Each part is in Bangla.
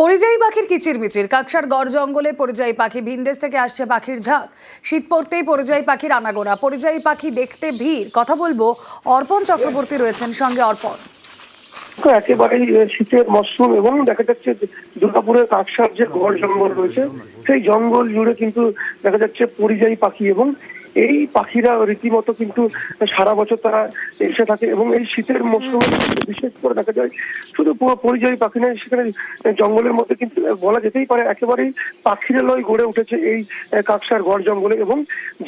পরিযায়ী পাখির কিচিরমিচির। কাকসার গড় জঙ্গলে পরিযায়ী পাখি ভিনদেশ থেকে আসছে পাখির ঝাঁক। শীত পড়তেই পরিযায়ী পাখির আনাগোনা। পরিযায়ী পাখি দেখতে ভিড়। কথা বলব অর্পণ চক্রবর্তী রয়েছেন সঙ্গে অর্পণ। একেবারেই শীতের মরশুম এবং দেখা যাচ্ছে দুর্গাপুরের কাকসার যে গড় জঙ্গল রয়েছে, সেই জঙ্গল জুড়ে কিন্তু দেখা যাচ্ছে পরিযায়ী পাখি এবং এই পাখিরা রীতিমতো কিন্তু সারা বছর তারা এসে থাকে এবং এই শীতের মরশুমে বিশেষ করে দেখা যায় শুধু পরিযায়ী পাখি নয় সেখানে জঙ্গলের মধ্যে কিন্তু বলা যেতেই পারে একেবারেই পাখিরালয় গড়ে উঠেছে এই কাকসার গড় জঙ্গলে এবং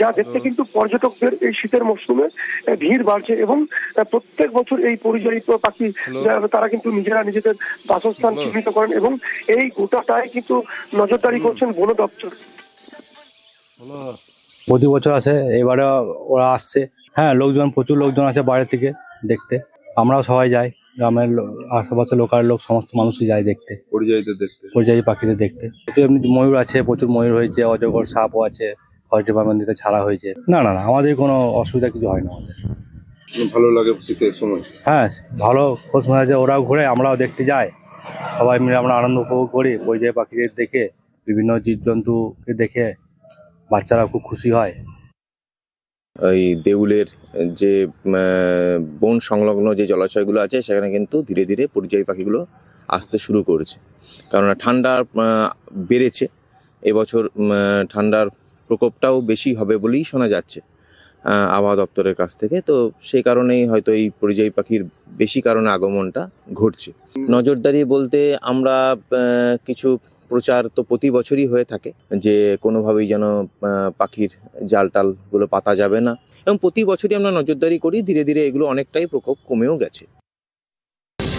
যা দেখতে কিন্তু পর্যটকদের এই শীতের আহ, ভিড় বাড়ছে এবং প্রত্যেক বছর এই পরিযায়ী পাখি তারা কিন্তু নিজেরা নিজেদের বাসস্থান চিহ্নিত করেন এবং এই গোটাটাই কিন্তু নজরদারি করছেন বন দপ্তর। প্রতি বছর আসে এবারে ওরা আসছে। হ্যাঁ লোকজন প্রচুর লোকজন আছে বাইরে থেকে দেখতে। আমরাও সবাই যাই গ্রামের আশেপাশে লোকাল লোক সমস্ত মানুষই যায় দেখতে। পরিযায়ী পাখিদের দেখতে। এমনি ময়ূর আছে প্রচুর ময়ূর হয়েছে অজগর সাপও আছে ফরেস্ট ডিপার্টমেন্ট থেকে ছাড়া হয়েছে। না না না আমাদের কোনো অসুবিধা কিছু হয় না আমাদের। ভালো লাগে শীতের সময়? হ্যাঁ ভালো খোঁজ মনে আছে ওরাও ঘুরে আমরাও দেখতে যাই। সবাই মিলে আমরা আনন্দ উপভোগ করি পরিযায়ী পাখিদের দেখে বিভিন্ন জীবজন্তুকে দেখে। বাচ্চারা খুব খুশি হয়। ওই দেউলের যে বন সংলগ্ন যে জলাশয়গুলো আছে, সেখানে কিন্তু ধীরে ধীরে পরিযায়ী পাখিগুলো আসতে শুরু করেছে। কেননা ঠান্ডা বেড়েছে। এবছর ঠান্ডার প্রকোপটাও বেশি হবে বলেই শোনা যাচ্ছে আবহাওয়া দপ্তরের কাছ থেকে। তো সেই কারণেই হয়তো এই পরিযায়ী পাখির বেশি কারণে আগমনটা ঘটছে। নজরদারি বলতে আমরা কিছু প্রচার তো প্রতি বছরই হয়ে থাকে যে কোনোভাবেই যেন পাখির জাল টালগুলো পাতা যাবে না। এবং প্রতি বছরই আমরা নজরদারি করি, ধীরে ধীরে এগুলো অনেকটাই প্রকোপ কমেও গেছে।